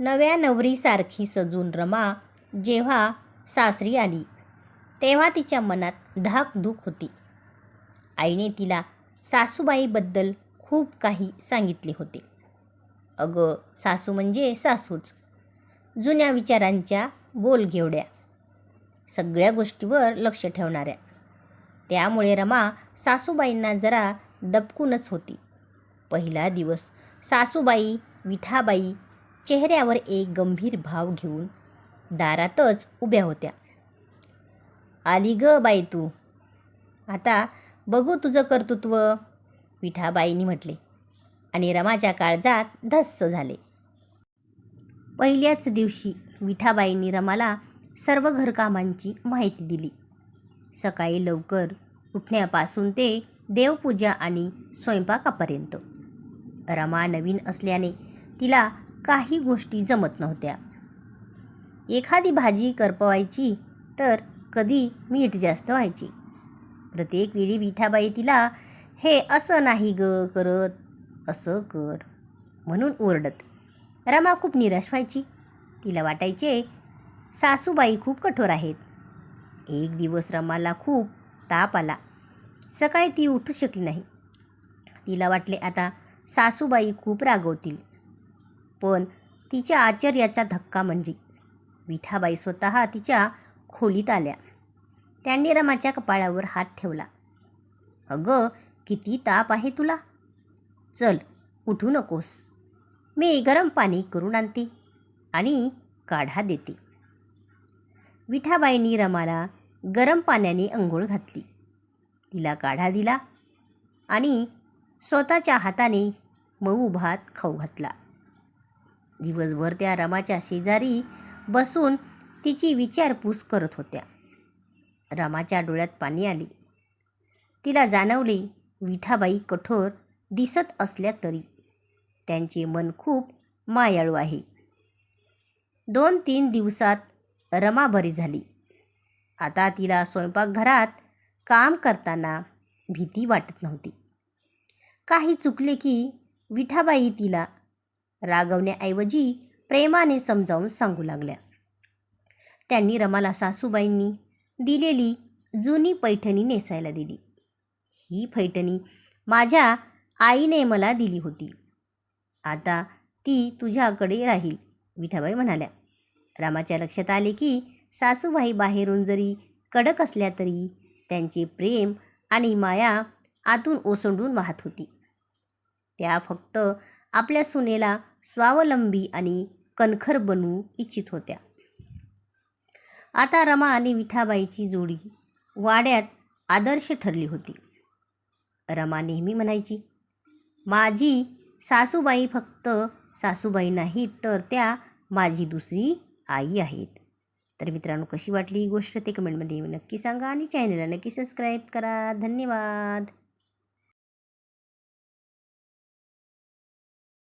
नव्या नवरीसारखी सजून रमा जेव्हा सासरी आली तेव्हा तिच्या मनात धाकधूक होती. आईने तिला सासूबाईबद्दल खूप काही सांगितले होते. अगं सासू म्हणजे सासूच. जुन्या विचारांच्या बोलघेवड्या सगळ्या गोष्टीवर लक्ष ठेवणाऱ्या. त्यामुळे रमा सासूबाईंना जरा दबकूनच होती. पहिला दिवस सासूबाई विठाबाई चेहऱ्यावर एक गंभीर भाव घेऊन दारातच उभ्या होत्या. आली ग बाई तू. आता बघू तुझं कर्तृत्व विठाबाईंनी म्हटले. आणि रमाच्या काळजात धस्स झाले. पहिल्याच दिवशी विठाबाईंनी रमाला सर्व घरकामांची माहिती दिली. सकाळी लवकर उठण्यापासून ते देवपूजा आणि स्वयंपाकापर्यंत. रमा नवीन असल्याने तिला काही गोष्टी जमत नव्हत्या. एखादी भाजी करपवायची तर कधी मीठ जास्त व्हायची. प्रत्येक वेळी विठाबाई तिला हे असं नाही ग करत असं कर म्हणून ओरडत. रमा खूप निराश व्हायची. तिला वाटायचे सासूबाई खूप कठोर आहेत. एक दिवस रमाला खूप ताप आला. सकाळी ती उठू शकली नाही. तिला वाटले आता सासूबाई खूप रागवतील. पण तिच्या आश्चर्याचा धक्का म्हणजे. विठाबाई स्वतः तिच्या खोलीत आल्या. त्यांनी रमाच्या कपाळावर हात ठेवला. अगं किती ताप आहे तुला. चल उठू नकोस. मी गरम पाणी करून आणते आणि काढा देते. विठाबाईंनी रमाला गरम पाण्याने अंघोळ घातली. तिला काढा दिला आणि स्वतःच्या हाताने मऊ भात खाऊ घातला. दिवसभर त्या रमाच्या शेजारी बसून तिची विचारपूस करत होत्या. रमाच्या डोळ्यात पाणी आले. तिला जाणवले विठाबाई कठोर दिसत असल्या तरी. त्यांचे मन खूप मायाळू आहे. दोन तीन दिवसात रमा बरी झाली. आता तिला स्वयंपाकघरात काम करताना भीती वाटत नव्हती. काही चुकले की विठाबाई तिला रागवण्याऐवजी प्रेमाने समजावून सांगू लागल्या. त्यांनी रमाला सासूबाईंनी दिलेली जुनी पैठणी नेसायला दिली. ही पैठणी माझ्या आईने मला दिली होती. आता ती तुझ्याकडे राहील विठाबाई म्हणाल्या. रामाच्या लक्षात आले की सासूबाई बाहेरून जरी कडक असल्या तरी त्यांचे प्रेम आणि माया आतून ओसंडून वाहत होती. त्या फक्त आपल्या सुनेला स्वावलंबी आणि कणखर बनवू इच्छित होत्या. आता रमा आणि विठाबाईची जोडी वाड्यात आदर्श ठरली होती. रमा नेहमी म्हणायची माझी सासूबाई फक्त सासूबाई नाहीत तर त्या माझी दुसरी आई आहेत. तर मित्रांनो कशी वाटली ही गोष्ट? ते कमेंटमध्ये नक्की सांगा आणि चॅनलला नक्की सबस्क्राईब करा. धन्यवाद.